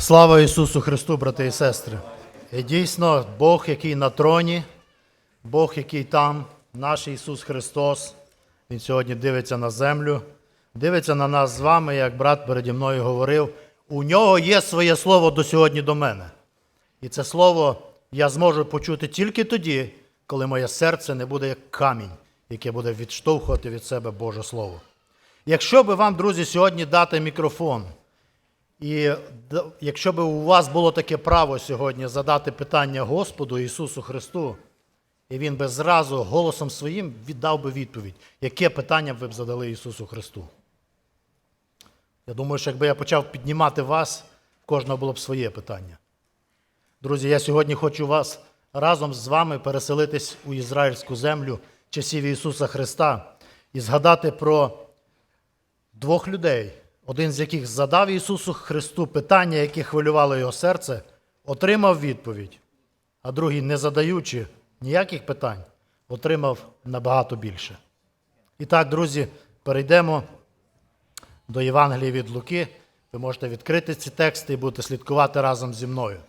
Слава Ісусу Христу, брати і сестри! І дійсно, Бог, який на троні, Бог, який там, наш Ісус Христос, Він сьогодні дивиться на землю, дивиться на нас з вами, як брат переді мною говорив. У нього є своє слово до сьогодні до мене. І це слово я зможу почути тільки тоді, коли моє серце не буде як камінь, яке буде відштовхувати від себе Боже Слово. Якщо би вам, друзі, сьогодні дати мікрофон, і якщо б у вас було таке право сьогодні задати питання Господу Ісусу Христу, і Він би зразу голосом своїм віддав би відповідь, яке питання ви б задали Ісусу Христу? Я думаю, що якби я почав піднімати вас, в кожного було б своє питання. Друзі, я сьогодні хочу вас разом з вами переселитись у ізраїльську землю часів Ісуса Христа і згадати про двох людей, один з яких задав Ісусу Христу питання, яке хвилювало його серце, отримав відповідь, а другий, не задаючи ніяких питань, отримав набагато більше. І так, друзі, перейдемо до Євангелія від Луки. Ви можете відкрити ці тексти і будете слідкувати разом зі мною.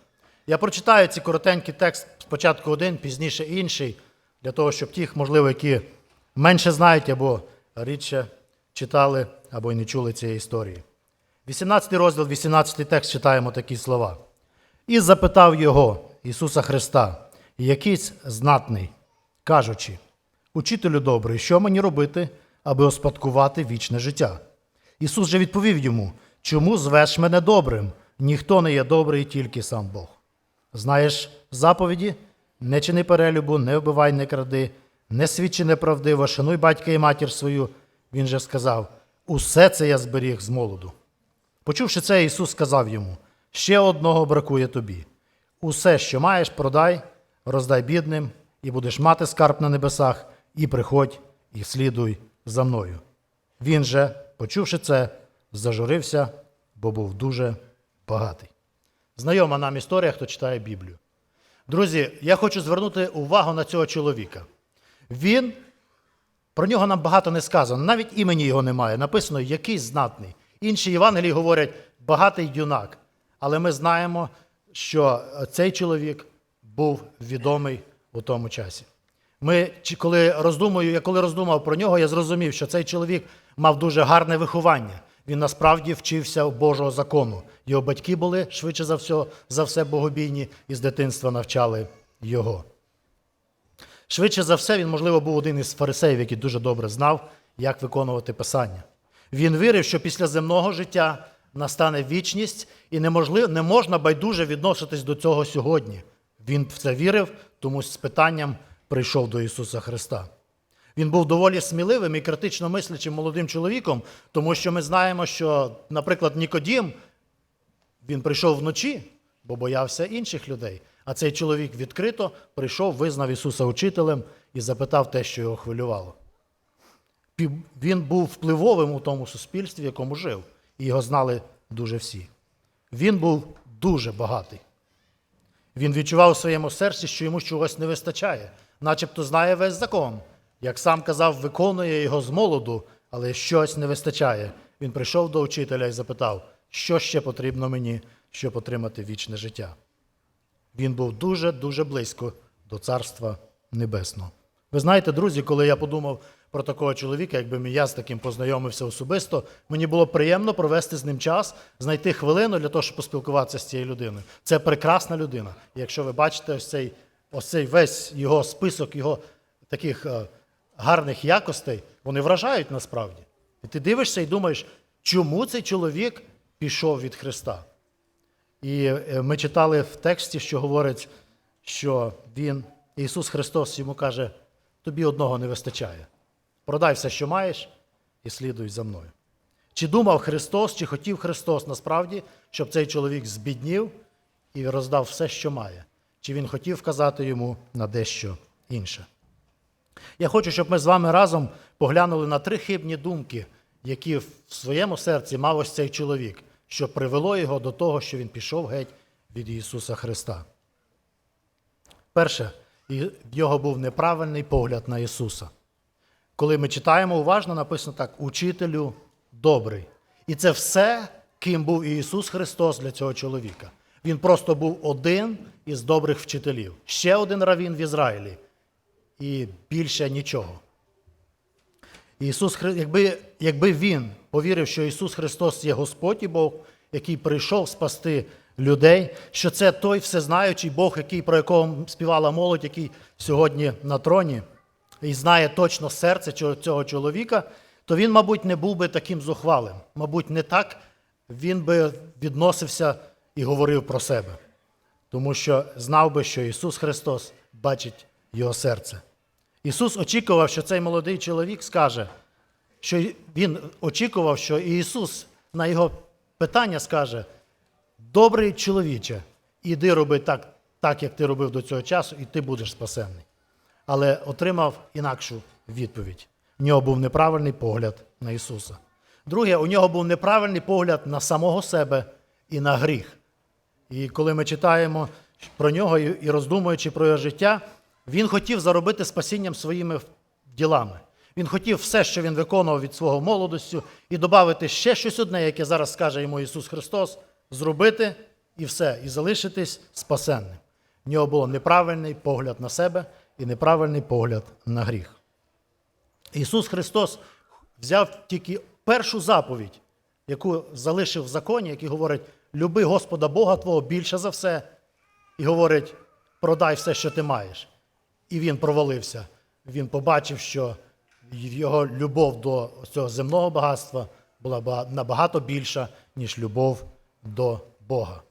Я прочитаю ці коротенькі текст спочатку один, пізніше інший, для того, щоб ті, можливо, які менше знають або рідше читали, або й не чули цієї історії. 18 розділ, 18 текст читаємо такі слова. І запитав його, Ісуса Христа, якийсь знатний, кажучи: Учителю добрий, що мені робити, аби успадкувати вічне життя? Ісус же відповів йому: Чому звеш мене добрим? Ніхто не є добрий, тільки сам Бог. Знаєш заповіді? Не чини перелюбу, не вбивай, не кради, не свідчи неправдиво, шануй батька і матір свою. Він же сказав: Усе це я зберіг з молоду. Почувши це, Ісус сказав йому: ще одного бракує тобі. Усе, що маєш, продай, роздай бідним, і будеш мати скарб на небесах, і приходь, і слідуй за мною. Він же, почувши це, зажурився, бо був дуже багатий. Знайома нам історія, хто читає Біблію. Друзі, я хочу звернути увагу на цього чоловіка. Він, про нього нам багато не сказано, навіть імені його немає. Написано, який знатний. Інші Євангелії говорять багатий юнак. Але ми знаємо, що цей чоловік був відомий у тому часі. Ми, коли роздумую, я коли роздумав про нього, я зрозумів, що цей чоловік мав дуже гарне виховання. Він насправді вчився Божого закону. Його батьки були швидше за все, за все богобійні і з дитинства навчали його. Швидше за все, він, можливо, був один із фарисеїв, який дуже добре знав, як виконувати писання. Він вірив, що після земного життя настане вічність, і неможливо, не можна байдуже відноситись до цього сьогодні. Він в це вірив, тому з питанням прийшов до Ісуса Христа. Він був доволі сміливим і критично мислячим молодим чоловіком, тому що ми знаємо, що, наприклад, Нікодім він прийшов вночі, бо боявся інших людей. А цей чоловік відкрито прийшов, визнав Ісуса учителем і запитав те, що його хвилювало. Він був впливовим у тому суспільстві, в якому жив, і його знали дуже всі. Він був дуже багатий. Він відчував у своєму серці, що йому чогось не вистачає, начебто знає весь закон. Як сам казав, виконує його з молоду, але щось не вистачає. Він прийшов до учителя і запитав, що ще потрібно мені, щоб отримати вічне життя. Він був дуже-дуже близько до Царства Небесного. Ви знаєте, друзі, коли я подумав про такого чоловіка, якби я з таким познайомився особисто, мені було приємно провести з ним час, знайти хвилину для того, щоб поспілкуватися з цією людиною. Це прекрасна людина. І якщо ви бачите ось цей, ось цей весь його список, його таких е, гарних якостей, вони вражають насправді. І ти дивишся і думаєш, чому цей чоловік пішов від Христа? І е, ми читали в тексті, що говорить, що Він, Ісус Христос, йому каже: тобі одного не вистачає. Продай все, що маєш, і слідуй за мною. Чи думав Христос, чи хотів Христос насправді, щоб цей чоловік збіднів і роздав все, що має? Чи він хотів вказати йому на дещо інше? Я хочу, щоб ми з вами разом поглянули на три хибні думки, які в своєму серці мав ось цей чоловік, що привело його до того, що він пішов геть від Ісуса Христа. Перше, в його був неправильний погляд на Ісуса. Коли ми читаємо уважно, написано так: учителю добрий. І це все ким був Ісус Христос для цього чоловіка. Він просто був один із добрих вчителів. Ще один равін в Ізраїлі. І більше нічого. Ісус, якби, якби він повірив, що Ісус Христос є Господь і Бог, який прийшов спасти людей, що це той всезнаючий Бог, який, про якого співала молодь, який сьогодні на троні, і знає точно серце цього чоловіка, то він, мабуть, не був би таким зухвалим. Мабуть, не так він би відносився і говорив про себе. Тому що знав би, що Ісус Христос бачить його серце. Ісус очікував, що цей молодий чоловік скаже, що він очікував, що Ісус на його питання скаже: Добрий чоловіче, іди роби так, так, як ти робив до цього часу, і ти будеш спасенний. Але отримав інакшу відповідь. У нього був неправильний погляд на Ісуса. Друге, у нього був неправильний погляд на самого себе і на гріх. І коли ми читаємо про нього і роздумуючи про його життя, він хотів заробити спасінням своїми ділами. Він хотів все, що він виконував від свого молодостю, і додати ще щось одне, яке зараз скаже йому Ісус Христос, зробити і все, і залишитись спасенним. В нього був неправильний погляд на себе і неправильний погляд на гріх. Ісус Христос взяв тільки першу заповідь, яку залишив в законі, який говорить: люби Господа Бога Твого більше за все, і говорить, продай все, що ти маєш. І він провалився. Він побачив, що його любов до цього земного багатства була набагато більша, ніж любов до Бога.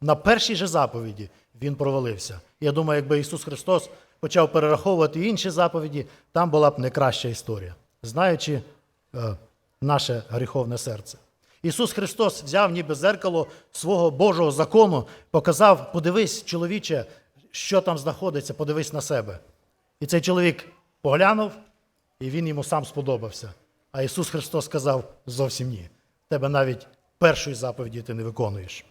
На першій же заповіді він провалився. Я думаю, якби Ісус Христос почав перераховувати інші заповіді, там була б не краща історія, знаючи е, наше гріховне серце. Ісус Христос взяв ніби зеркало свого Божого закону, показав: подивись, чоловіче, що там знаходиться, подивись на себе. І цей чоловік поглянув, і він йому сам сподобався. А Ісус Христос сказав зовсім ні. Тебе навіть першої заповіді ти не виконуєш.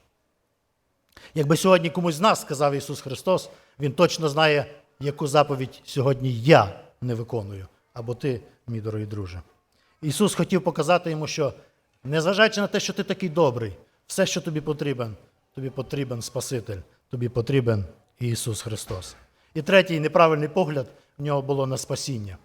Якби сьогодні комусь з нас сказав Ісус Христос, Він точно знає, яку заповідь сьогодні я не виконую, або ти, мій дорогий друже. Ісус хотів показати йому, що незважаючи на те, що ти такий добрий, все, що тобі потрібен, тобі потрібен Спаситель, тобі потрібен Ісус Христос. І третій неправильний погляд в нього було на спасіння.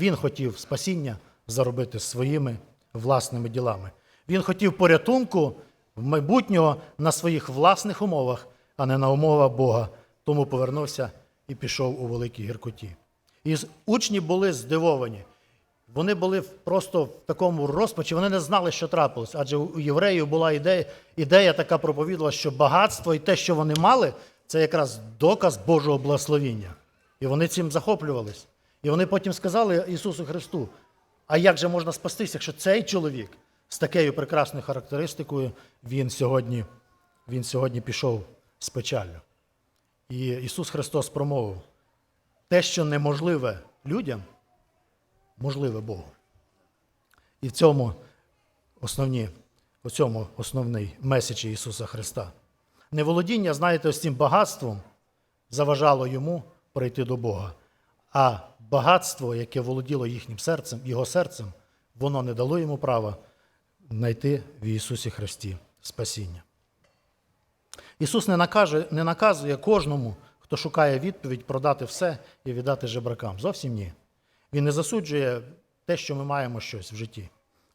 Він хотів спасіння заробити своїми власними ділами. Він хотів порятунку в майбутнього на своїх власних умовах, а не на умовах Бога. Тому повернувся і пішов у великій гіркоті. І учні були здивовані. Вони були просто в такому розпачі, вони не знали, що трапилось. Адже у євреїв була ідея, ідея така проповідала, що багатство і те, що вони мали, це якраз доказ Божого благословіння. І вони цим захоплювались. І вони потім сказали Ісусу Христу: а як же можна спастися, якщо цей чоловік з такою прекрасною характеристикою, він сьогодні, він сьогодні пішов з печаллю? І Ісус Христос промовив: те, що неможливе людям, можливе Богу. І в цьому основні, у цьому основний меседж Ісуса Христа. Неволодіння, знаєте, з цим багатством заважало йому прийти до Бога. А багатство, яке володіло їхнім серцем, його серцем, воно не дало йому права знайти в Ісусі Христі спасіння. Ісус не, накаже, не наказує кожному, хто шукає відповідь, продати все і віддати жебракам. Зовсім ні. Він не засуджує те, що ми маємо щось в житті.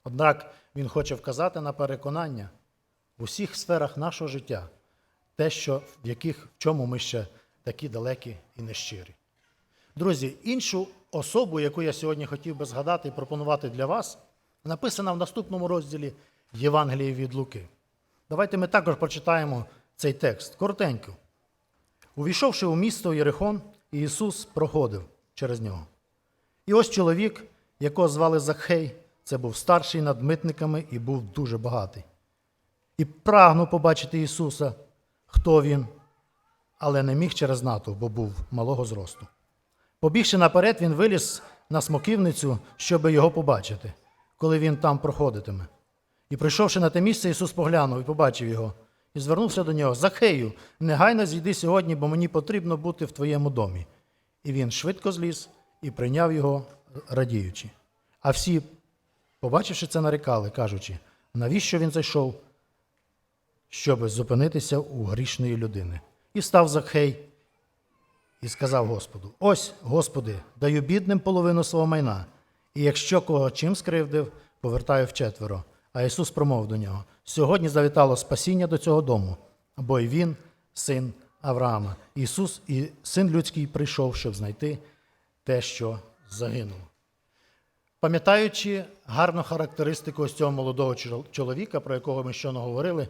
Однак Він хоче вказати на переконання в усіх сферах нашого життя, те, що, в яких, в чому ми ще такі далекі і нещирі. Друзі, іншу особу, яку я сьогодні хотів би згадати і пропонувати для вас, написана в наступному розділі Євангелії від Луки. Давайте ми також прочитаємо цей текст коротенько. Увійшовши у місто Єрихон, Ісус проходив через нього. І ось чоловік, якого звали Захей, це був старший над митниками і був дуже багатий. І прагнув побачити Ісуса, хто він, але не міг через натовп, бо був малого зросту. Побігши наперед, він виліз на смоківницю, щоб його побачити, коли він там проходитиме. І прийшовши на те місце, Ісус поглянув і побачив його, і звернувся до нього: Захею, негайно зійди сьогодні, бо мені потрібно бути в твоєму домі. І він швидко зліз і прийняв його, радіючи. А всі, побачивши це, нарікали, кажучи, навіщо він зайшов щоб зупинитися у грішної людини. І став Закхей і сказав Господу: Ось, Господи, даю бідним половину свого майна, і якщо кого чим скривдив, повертаю вчетверо. А Ісус промовив до нього: Сьогодні завітало спасіння до цього дому, бо й він син Авраама. Ісус і син людський прийшов, щоб знайти те, що загинуло. Пам'ятаючи гарну характеристику ось цього молодого чоловіка, про якого ми щойно говорили,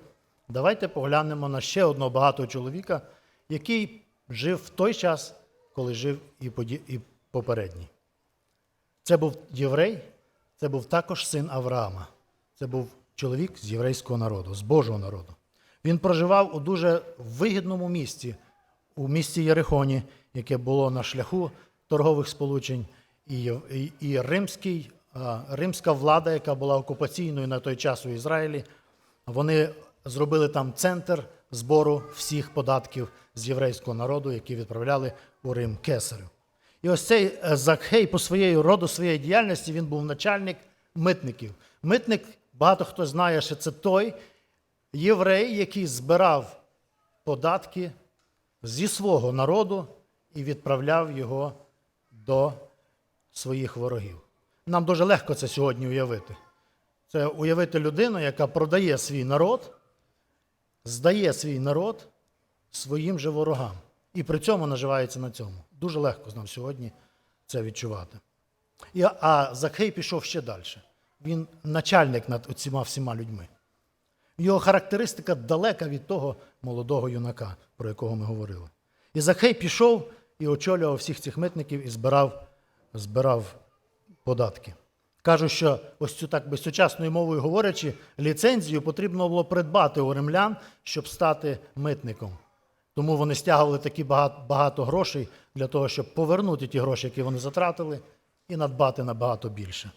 давайте поглянемо на ще одного багатого чоловіка, який жив в той час, коли жив і попередній. Це був єврей, це був також син Авраама. Це був чоловік з єврейського народу, з Божого народу. Він проживав у дуже вигідному місті, у місті Єрихоні, яке було на шляху торгових сполучень, і, і, і римський, римська влада, яка була окупаційною на той час у Ізраїлі, вони зробили там центр збору всіх податків з єврейського народу, які відправляли у Рим кесарю. І ось цей е, Закхей по своєї роду, своєї діяльності, він був начальник митників. Митник, багато хто знає, що це той єврей, який збирав податки зі свого народу і відправляв його до своїх ворогів. Нам дуже легко це сьогодні уявити. Це уявити людину, яка продає свій народ, здає свій народ своїм же ворогам. І при цьому наживається на цьому. Дуже легко нам сьогодні це відчувати. І, а Закхей пішов ще далі. Він начальник над оціма всіма людьми. Його характеристика далека від того молодого юнака, про якого ми говорили. І Закхей пішов і очолював всіх цих митників і збирав, збирав податки. Кажуть, що ось цю так би сучасною мовою говорячи, ліцензію потрібно було придбати у римлян, щоб стати митником. Тому вони стягували такі багато, багато грошей для того, щоб повернути ті гроші, які вони затратили, і надбати набагато більше.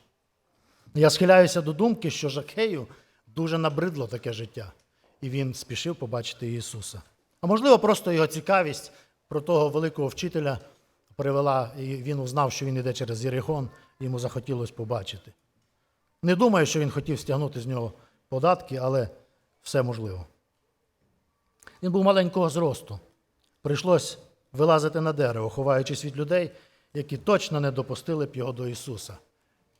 Я схиляюся до думки, що Жакею дуже набридло таке життя, і він спішив побачити Ісуса. А можливо, просто його цікавість про того великого вчителя привела, і він узнав, що він йде через Єрихон, йому захотілося побачити. Не думаю, що він хотів стягнути з нього податки, але все можливо. Він був маленького зросту. Прийшлось вилазити на дерево, ховаючись від людей, які точно не допустили б його до Ісуса.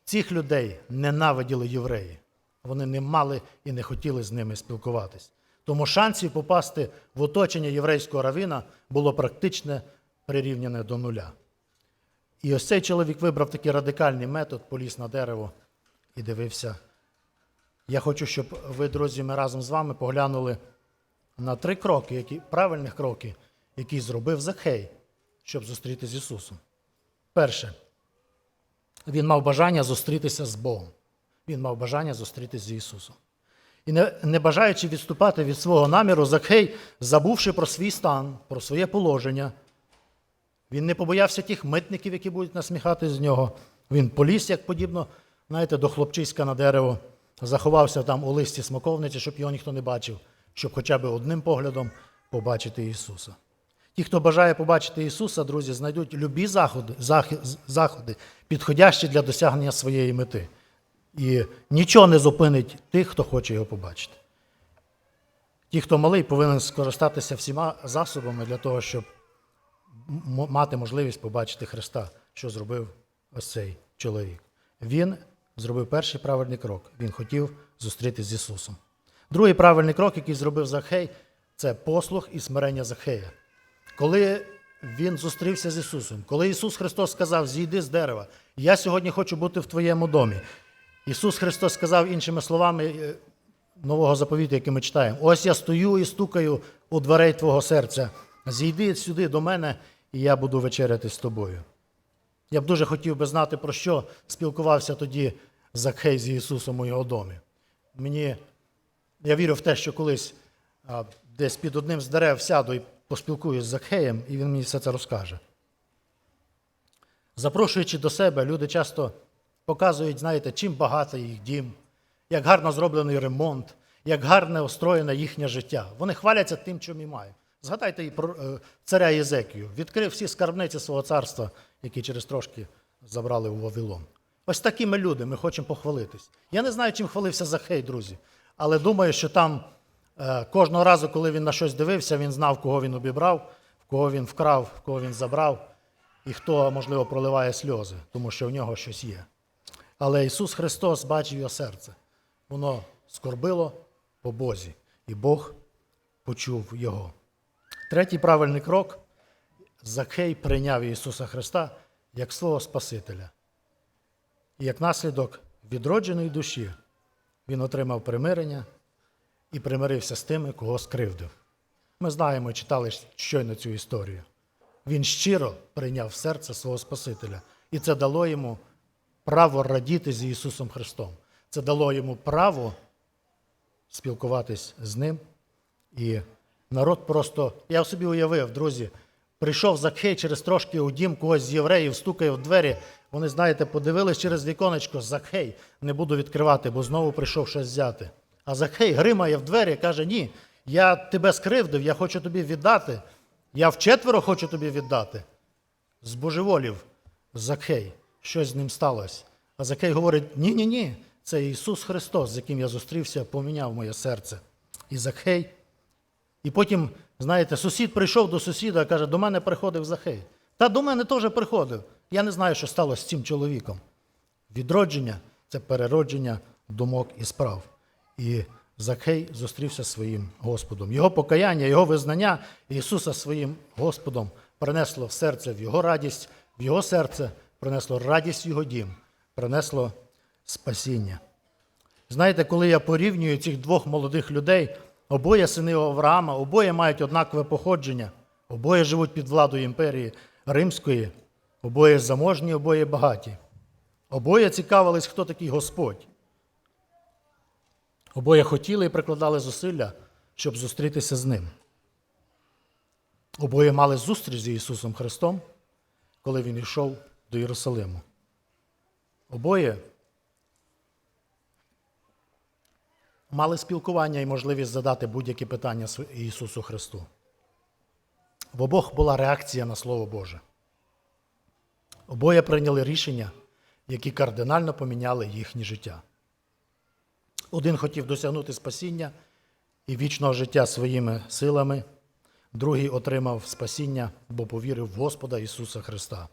Цих людей ненавиділи євреї. Вони не мали і не хотіли з ними спілкуватись. Тому шансів попасти в оточення єврейського равина було практично прирівняне до нуля. І ось цей чоловік вибрав такий радикальний метод, поліз на дерево і дивився. Я хочу, щоб ви, друзі, ми разом з вами поглянули на три кроки, які, правильних кроки, які зробив Захей, щоб зустрітися з Ісусом. Перше, він мав бажання зустрітися з Богом. Він мав бажання зустрітися з Ісусом. І не, не бажаючи відступати від свого наміру, Закхей, забувши про свій стан, про своє положення, він не побоявся тих митників, які будуть насміхати з нього. Він поліз, як подібно, знаєте, до хлопчиська на дерево, заховався там у листі смоковниці, щоб його ніхто не бачив, щоб хоча б одним поглядом побачити Ісуса. Ті, хто бажає побачити Ісуса, друзі, знайдуть любі заходи, заходи, підходящі для досягнення своєї мети. І нічого не зупинить тих, хто хоче його побачити. Ті, хто малий, повинен скористатися всіма засобами для того, щоб мати можливість побачити Христа, що зробив ось цей чоловік. Він зробив перший правильний крок. Він хотів зустрітися з Ісусом. Другий правильний крок, який зробив Захей, це послух і смирення Захея. Коли він зустрівся з Ісусом, коли Ісус Христос сказав, зійди з дерева, я сьогодні хочу бути в твоєму домі. Ісус Христос сказав іншими словами е, нового заповіту, який ми читаємо: ось я стою і стукаю у дверей твого серця. Зійди сюди до мене, і я буду вечеряти з тобою. Я б дуже хотів би знати, про що спілкувався тоді Закхей з Ісусом у його домі. Мені, я вірю в те, що колись а, десь під одним з дерев сяду і поспілкуюсь з Закхеєм, і він мені все це розкаже. Запрошуючи до себе, люди часто показують, знаєте, чим багатий їх дім, як гарно зроблений ремонт, як гарне устроєне їхнє життя. Вони хваляться тим, чим і мають. Згадайте і про е, царя Єзекію. Відкрив всі скарбниці свого царства, які через трошки забрали у Вавилон. Ось такими люди ми хочемо похвалитись. Я не знаю, чим хвалився Захей, друзі, але думаю, що там Е, Кожного разу, коли він на щось дивився, він знав, кого він обібрав, в кого він вкрав, в кого він забрав, і хто, можливо, проливає сльози, тому що в нього щось є. Але Ісус Христос бачив його серце. Воно скорбило по Бозі, і Бог почув його. Третій правильний крок Закхей прийняв Ісуса Христа як свого Спасителя. І як наслідок відродженої душі він отримав примирення і примирився з тими, кого скривдив. Ми знаємо читали щойно цю історію. Він щиро прийняв серце свого Спасителя, і це дало йому право радіти з Ісусом Христом. Це дало йому право спілкуватись з ним. І народ просто, я собі уявив, друзі, прийшов Закхей через трошки у дім когось з євреїв, стукає в двері. Вони, знаєте, подивились через віконечко, Закхей, не буду відкривати, бо знову прийшов щось взяти. А Закхей гримає в двері, каже: Ні, я тебе скривдив, я хочу тобі віддати. Я вчетверо хочу тобі віддати. Збожеволів Закхей, щось з ним сталося. А Закхей говорить: ні, ні, ні, це Ісус Христос, з яким я зустрівся, поміняв моє серце. І Закхей. І потім, знаєте, сусід прийшов до сусіда, каже, до мене приходив Захей. Та до мене теж приходив. Я не знаю, що сталося з цим чоловіком. Відродження це переродження думок і справ. І Закхей зустрівся своїм Господом. Його покаяння, його визнання Ісуса своїм Господом принесло в серце в його радість, в його серце принесло радість в його дім, принесло спасіння. Знаєте, коли я порівнюю цих двох молодих людей, обоє сини Авраама, обоє мають однакове походження, обоє живуть під владою імперії Римської, обоє заможні, обоє багаті. Обоє цікавились, хто такий Господь. Обоє хотіли і прикладали зусилля, щоб зустрітися з ним. Обоє мали зустріч з Ісусом Христом, коли Він йшов до Єрусалиму. Обоє мали спілкування і можливість задати будь-які питання Ісусу Христу. В обох була реакція на Слово Боже. Обоє прийняли рішення, які кардинально поміняли їхнє життя. Один хотів досягнути спасіння і вічного життя своїми силами, другий отримав спасіння, бо повірив в Господа Ісуса Христа.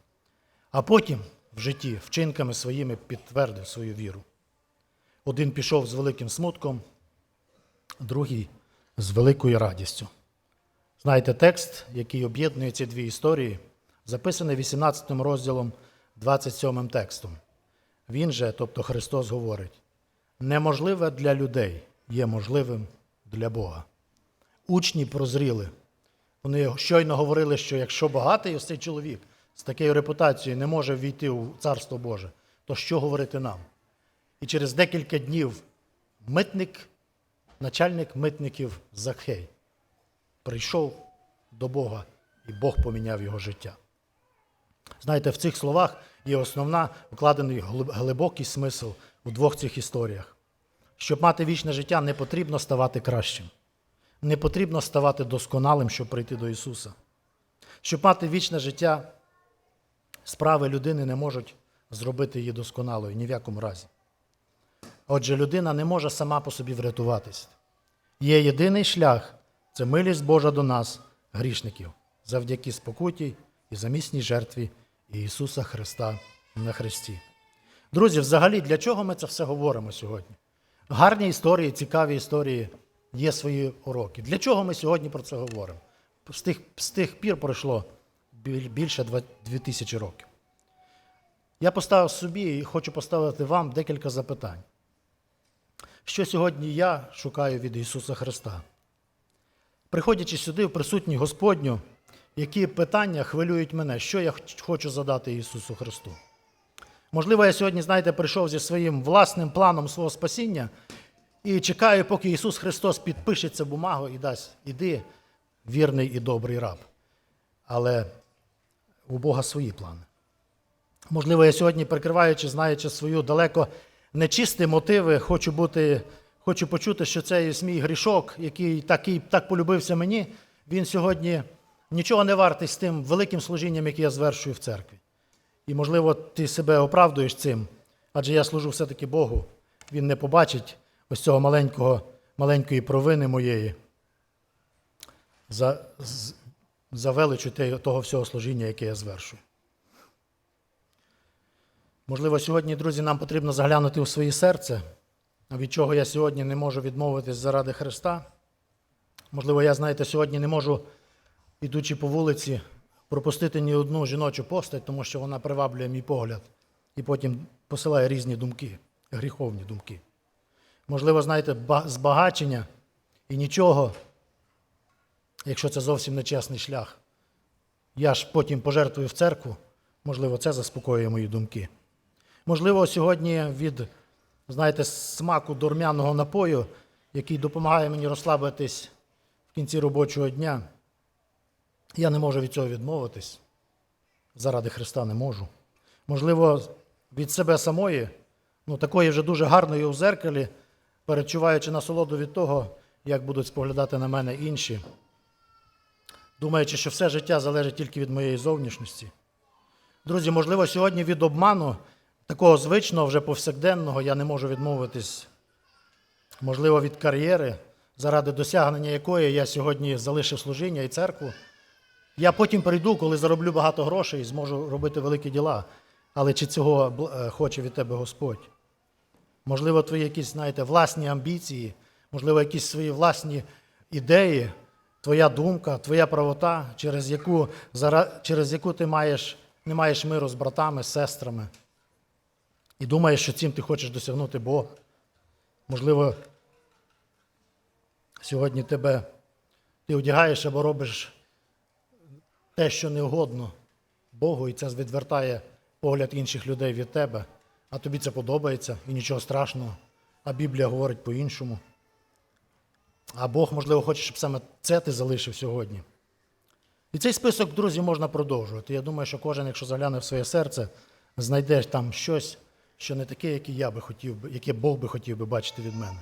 А потім в житті вчинками своїми підтвердив свою віру. Один пішов з великим смутком, другий з великою радістю. Знаєте, текст, який об'єднує ці дві історії, записаний 18 розділом 27 текстом. Він же, тобто Христос, говорить: неможливе для людей є можливим для Бога. Учні прозріли. Вони щойно говорили, що якщо багатий ось цей чоловік з такою репутацією не може війти у Царство Боже, то що говорити нам? І через декілька днів митник, начальник митників Захей, прийшов до Бога, і Бог поміняв його життя. Знаєте, в цих словах є основна вкладений глибокий смисл у двох цих історіях. Щоб мати вічне життя, не потрібно ставати кращим. Не потрібно ставати досконалим, щоб прийти до Ісуса. Щоб мати вічне життя, справи людини не можуть зробити її досконалою ні в якому разі. Отже, людина не може сама по собі врятуватись. Є єдиний шлях це милість Божа до нас, грішників, завдяки спокуті і замісній жертві Ісуса Христа на Христі. Друзі, взагалі, для чого ми це все говоримо сьогодні? Гарні історії, цікаві історії є свої уроки. Для чого ми сьогодні про це говоримо? З тих, з тих пір пройшло більше 2000 років. Я поставив собі і хочу поставити вам декілька запитань. Що сьогодні я шукаю від Ісуса Христа? Приходячи сюди, в присутній Господню, які питання хвилюють мене, що я хочу задати Ісусу Христу? Можливо, я сьогодні, знаєте, прийшов зі своїм власним планом свого спасіння і чекаю, поки Ісус Христос підпише цю бумагу і дасть, іди, вірний і добрий раб. Але у Бога свої плани. Можливо, я сьогодні, прикриваючи, знаючи свою далеко нечисті мотиви, хочу бути, хочу почути, що цей мій грішок, який такий, так полюбився мені, він сьогодні нічого не вартий з тим великим служінням, яке я звершую в церкві. І, можливо, ти себе оправдуєш цим, адже я служу все-таки Богу. Він не побачить ось цього маленького маленької провини моєї, за, за величу того всього служіння, яке я звершу. Можливо, сьогодні, друзі, нам потрібно заглянути у своє серце, від чого я сьогодні не можу відмовитись заради Христа. Можливо, я, знаєте, сьогодні не можу, ідучи по вулиці, пропустити ні одну жіночу постать, тому що вона приваблює мій погляд і потім посилає різні думки, гріховні думки. Можливо, знаєте, збагачення і нічого, якщо це зовсім нечесний шлях. Я ж потім пожертвую в церкву, можливо, це заспокоює мої думки. Можливо, сьогодні від, знаєте, смаку дурмяного напою, який допомагає мені розслабитись в кінці робочого дня, я не можу від цього відмовитись. Заради Христа не можу. Можливо, від себе самої, ну такої вже дуже гарної у зеркалі, перечуваючи насолоду від того, як будуть споглядати на мене інші, думаючи, що все життя залежить тільки від моєї зовнішності. Друзі, можливо, сьогодні від обману, такого звичного, вже повсякденного, я не можу відмовитись. Можливо, від кар'єри, заради досягнення якої я сьогодні залишив служіння і церкву. Я потім прийду, коли зароблю багато грошей і зможу робити великі діла. Але чи цього е, хоче від тебе Господь? Можливо, твої якісь, знаєте, власні амбіції, можливо, якісь свої власні ідеї, твоя думка, твоя правота, через яку, через яку ти маєш, не маєш миру з братами, з сестрами. І думаєш, що цим ти хочеш досягнути Бога. Можливо, сьогодні тебе ти одягаєш або робиш те, що не угодно Богу, і це відвертає погляд інших людей від тебе, а тобі це подобається і нічого страшного, а Біблія говорить по-іншому. А Бог, можливо, хоче, щоб саме це ти залишив сьогодні. І цей список, друзі, можна продовжувати. Я думаю, що кожен, якщо загляне в своє серце, знайде там щось, що не таке, яке я би хотів би, яке Бог би хотів би бачити від мене.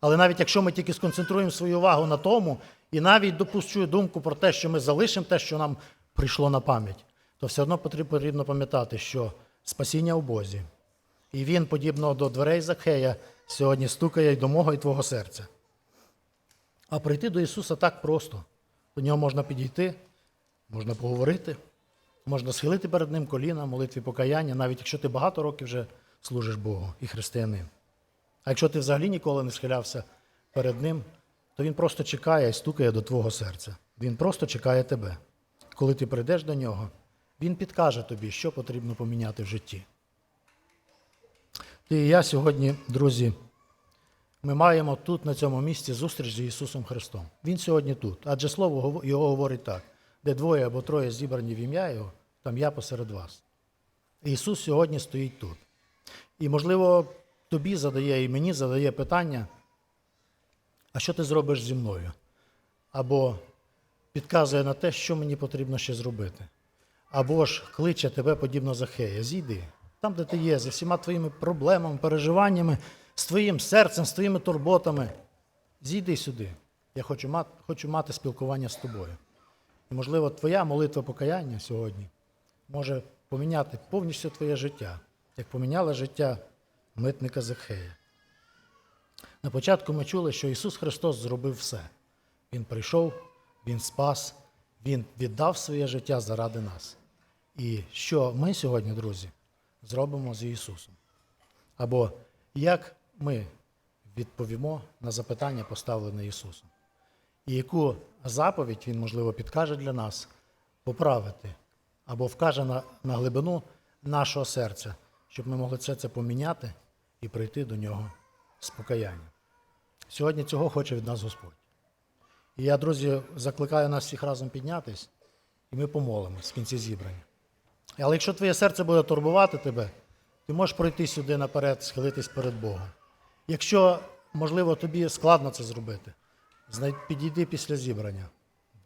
Але навіть якщо ми тільки сконцентруємо свою увагу на тому, і навіть допущу думку про те, що ми залишимо те, що нам прийшло на пам'ять, то все одно потрібно пам'ятати, що спасіння у Бозі. І він, подібно до дверей Закхея, сьогодні стукає й до мого і твого серця. А прийти до Ісуса так просто. До нього можна підійти, можна поговорити, можна схилити перед Ним коліна, молитві покаяння, навіть якщо ти багато років вже служиш Богу і християнин. А якщо ти взагалі ніколи не схилявся перед Ним, то Він просто чекає і стукає до твого серця. Він просто чекає тебе. Коли ти прийдеш до нього, Він підкаже тобі, що потрібно поміняти в житті. Ти і я сьогодні, друзі, ми маємо тут, на цьому місці, зустріч з Ісусом Христом. Він сьогодні тут. Адже Слово Його говорить так: де двоє або троє зібрані в ім'я Його, там я посеред вас. Ісус сьогодні стоїть тут. І, можливо, тобі задає і мені задає питання, а що ти зробиш зі мною? Або підказує на те, що мені потрібно ще зробити. Або ж кличе тебе подібно Захея. Зійди. Там, де ти є, зі всіма твоїми проблемами, переживаннями, з твоїм серцем, з твоїми турботами. Зійди сюди. Я хочу мати, хочу мати спілкування з тобою. Можливо, твоя молитва покаяння сьогодні може поміняти повністю твоє життя, як поміняло життя митника Захея. На початку ми чули, що Ісус Христос зробив все. Він прийшов, Він спас, Він віддав своє життя заради нас. І що ми сьогодні, друзі, зробимо з Ісусом? Або як ми відповімо на запитання, поставлене Ісусом? І яку заповідь Він, можливо, підкаже для нас поправити або вкаже на, на глибину нашого серця, щоб ми могли все це поміняти і прийти до нього з покаянням. Сьогодні цього хоче від нас Господь. І я, друзі, закликаю нас всіх разом піднятись, і ми помолимось в кінці зібрання. Але якщо твоє серце буде турбувати тебе, ти можеш пройти сюди наперед, схилитись перед Богом. Якщо, можливо, тобі складно це зробити, підійди після зібрання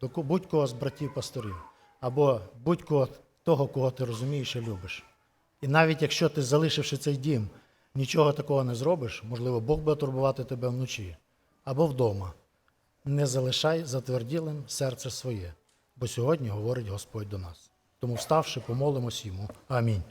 до будь-кого з братів-пасторів, або будь-кого того, кого ти розумієш і любиш. І навіть якщо ти, залишивши цей дім, нічого такого не зробиш, можливо, Бог буде турбувати тебе вночі або вдома. Не залишай затверділим серце своє, бо сьогодні говорить Господь до нас. Тому, вставши, помолимось йому. Амінь.